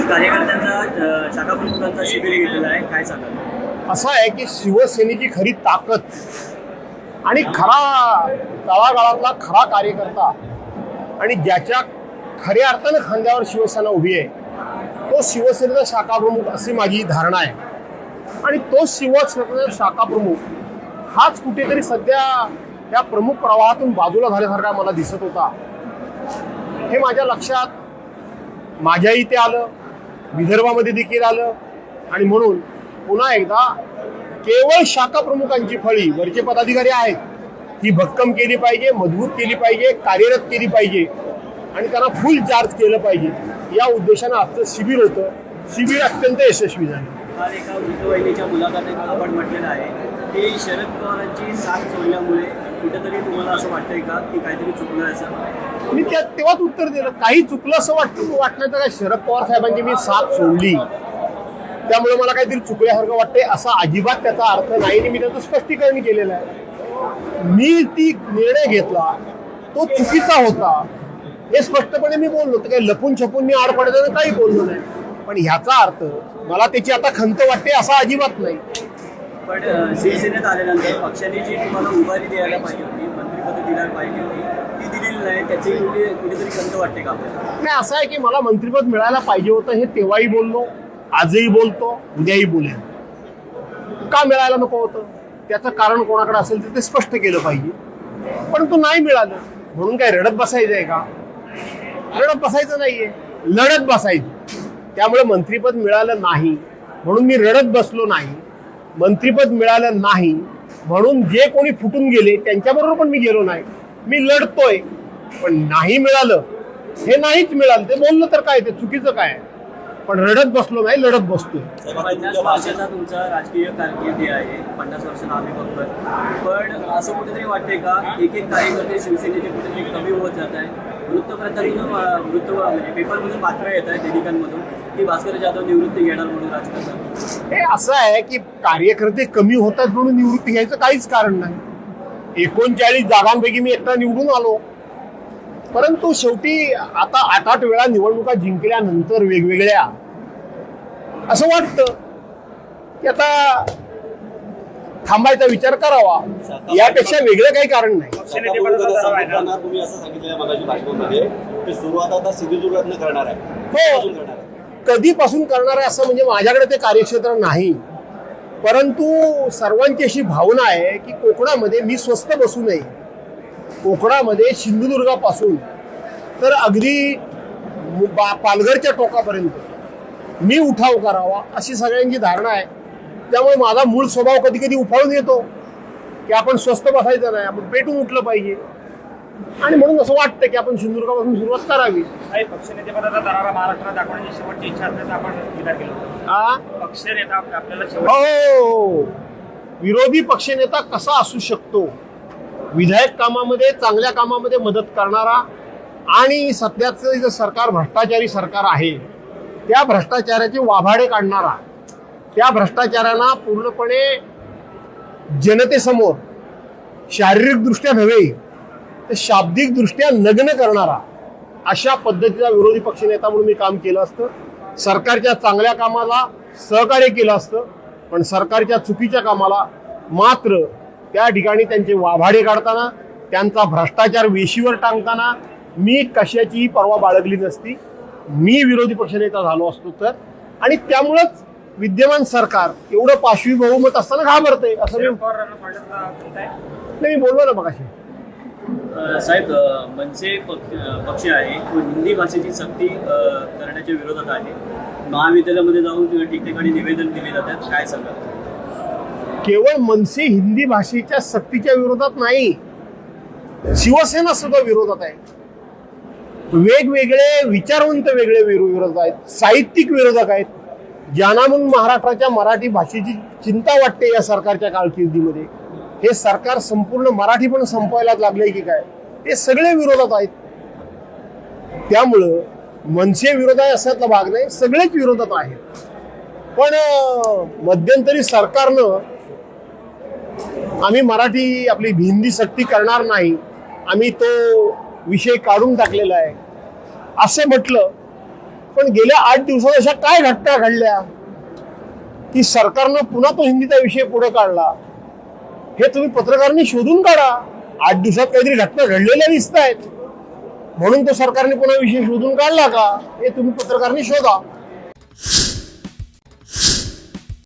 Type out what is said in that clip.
आज कार्यकर्त्यांचा शाखा प्रमुखांचा शिबिर घेतलेला आहे. काय सांगा असं आहे की शिवसेनेची खरी ताकद आणि खरा तळागाळातला खरा कार्यकर्ता आणि ज्याच्या खऱ्या अर्थानं खांद्यावर शिवसेना उभी आहे तो शिवसेनेचा शाखा प्रमुख अशी माझी धारणा आहे. आणि तो शिवसेनेचा शाखा प्रमुख हाच कुठेतरी सध्या त्या प्रमुख प्रवाहातून बाजूला झाल्यासारखा मला दिसत होता. हे माझ्या लक्षात माझ्या इथे आलं. विदर्भामध्ये देखील आलं. आणि म्हणून पुन्हा एकदा केवळ शाखा प्रमुखांची फळी वरचे पदाधिकारी आहेत. ती भक्कम केली पाहिजे मजबूत केली पाहिजे कार्यरत केली पाहिजे आणि त्यांना फुल चार्ज केलं पाहिजे. या उद्देशानं आजचं शिबिर होतं. शिबिर अत्यंत यशस्वी झालं. काल एका वृद्धवहिनीच्या मुलाखतीत आपण म्हटलेलं आहे हे शरद पवारांची साथ सोडल्यामुळे कुठेतरी तुम्हाला असं वाटतंय का की काहीतरी चुकलं असं? मी त्या तेव्हाच उत्तर दिलं. काही चुकलं असं वाटतं वाटलं तर काय शरद पवार साहेबांची मी साथ सोडली. त्यामुळे मला काहीतरी चुकल्यासारखं वाटतंय असा अजिबात त्याचा अर्थ नाही आणि मी त्याचं स्पष्टीकरण केलेलं आहे. मी ती निर्णय घेतला. तो चुकीचा होता. हे स्पष्टपणे मी बोललो. तर काही लपून छपून मी आड पडताना काही बोललो नाही. पण ह्याचा अर्थ मला त्याची आता खंत वाटते असा अजिबात नाही. पण शिवसेनेत आल्यानंतर पक्षाने जी तुम्हाला उभारी द्यायला पाहिजे होती मंत्रिपद दिल्याला पाहिजे होती ती दिलेली नाही त्याची कुठे कुठेतरी खंत वाटते का आपल्याला? नाही असं आहे की मला मंत्रिपद मिळायला पाहिजे होतं हे तेव्हाही बोललो आजही बोलतो उद्याही बोलेन. का मिळायला नको होतं? त्याचं कारण कोणाकडे असेल तर ते स्पष्ट केलं पाहिजे. परंतु नाही मिळालं म्हणून काय रडत बसायचं आहे का? रडत बसायचं नाहीये लढत बसायचं. त्यामुळे मंत्रिपद मिळालं नाही म्हणून मी रडत बसलो नाही. मंत्रीपद मिळालं नाही म्हणून जे कोणी फुटून गेले त्यांच्याबरोबर पण मी गेलो नाही. मी लढतोय पण नाही मिळालं. हे नाहीच मिळालं. ते बोललं तर काय ते चुकीचं काय पण रडत बसलो नाही लढत बसतोय. तुमचा राजकीय कारकिर्दी आहे. पन्नास वर्षाला आम्ही बघतोय. पण असं कुठेतरी वाटते का एक एक कार्यकर्ते शिवसेनेचे कुठेतरी कमी होत जात आहे वृत्तपत्रातून वृत्त म्हणजे पेपरमधून बातम्या येत आहेत दैनिकांमधून की भास्कर जाधव निवृत्ती घेणार म्हणून राजकारणात. हे असं आहे की कार्यकर्ते कमी होतात म्हणून निवृत्ती घ्यायचं काहीच कारण नाही. एकोणचाळीस जागांपैकी मी एकटा निवडून आलो. परंतु शेवटी आता आठ आठ वेळा निवडणुका जिंकल्यानंतर वेगवेगळ्या. असं वाटतं. की आता थांबायचा विचार करावा. यापेक्षा वेगळं काही कारण नाही. आहे. कधीपासून करणार आहे? कधीपासून करणार आहे असं म्हणजे माझ्याकडे ते कार्यक्षेत्र नाही. परंतु सर्वांची अशी भावना आहे की कोकणामध्ये मी स्वस्त बसू नये. कोकणामध्ये सिंधुदुर्गापासून तर अगदी पालघरच्या टोकापर्यंत मी उठाव करावा अशी सगळ्यांची धारणा आहे. त्यामुळे माझा मूळ स्वभाव कधी कधी उफाळून येतो की आपण स्वस्त बसायचं नाही आपण पेटून उठलं पाहिजे. आणि म्हणून असं वाटतं की आपण सिंधुदुर्गापासून सुरुवात करावी. काही पक्षनेतेपदाचा दरारा महाराष्ट्रात दाखवण्याची शेवटची इच्छा असल्याचं आपण विचार केलं होतं. हा पक्षनेता आपल्याला शेवट हो विरोधी पक्षनेता कसा असू शकतो? विधायक कामामध्ये चांगल्या कामामध्ये मदत करणारा आणि सध्याचं जे सरकार भ्रष्टाचारी सरकार आहे त्या भ्रष्टाचाराचे वाभाडे काढणारा त्या भ्रष्टाचारांना पूर्णपणे जनतेसमोर शारीरिकदृष्ट्या नव्हे तर शाब्दिकदृष्ट्या नग्न करणारा अशा पद्धतीचा विरोधी पक्षनेता म्हणून मी काम केलं असतं. सरकारच्या चांगल्या कामाला सहकार्य केलं असतं पण सरकारच्या चुकीच्या कामाला मात्र त्या ठिकाणी त्यांचे वाभाडे काढताना त्यांचा भ्रष्टाचार वेशीवर टांगताना मी कशाचीही पर्वा बाळगली नसती. मी विरोधी पक्षनेता झालो असतो तर. आणि त्यामुळंच विद्यमान सरकार एवढं पाशवी बहुमत असताना घाबरते असं मी नाही मी बोललो ना मगाशी. अ, साहेब मनसे पक्ष पक्ष आहे तो हिंदी भाषेची सक्ती करण्याच्या विरोधात आहे. महाविद्यालयामध्ये जाऊन ठिकठिकाणी निवेदन दिले जातात काय सांगा केवळ मनसे हिंदी भाषेच्या सक्तीच्या विरोधात नाही शिवसेना सुद्धा विरोधात आहे. वेगवेगळे विचारवंत वेगळे विरो- विरोधक आहेत साहित्यिक विरोधक आहेत. ज्यांना मग महाराष्ट्राच्या मराठी भाषेची चिंता वाटते या सरकारच्या कारकिर्दीमध्ये हे सरकार संपूर्ण मराठी पण संपवायला लागले की काय? ते सगळे विरोधात आहेत. त्यामुळं मनसे विरोध आहे असातला भाग नाही सगळेच विरोधात आहेत. पण मध्यंतरी सरकारनं आम्ही मराठी आपली हिंदी सक्ती करणार नाही. आम्ही तो विषय काढून टाकलेला आहे. असं म्हटलं पण गेल्या आठ दिवसात अशा काय घटना घडल्या? की सरकारनं पुन्हा तो हिंदीचा विषय पुढे काढला. हे तुम्ही पत्रकारांनी शोधून काढा. आठ दिवसात काहीतरी घटना घडलेल्या दिसत आहेत म्हणून तो सरकारने पुन्हा विषय शोधून काढला का? हे तुम्ही पत्रकारांनी शोधा.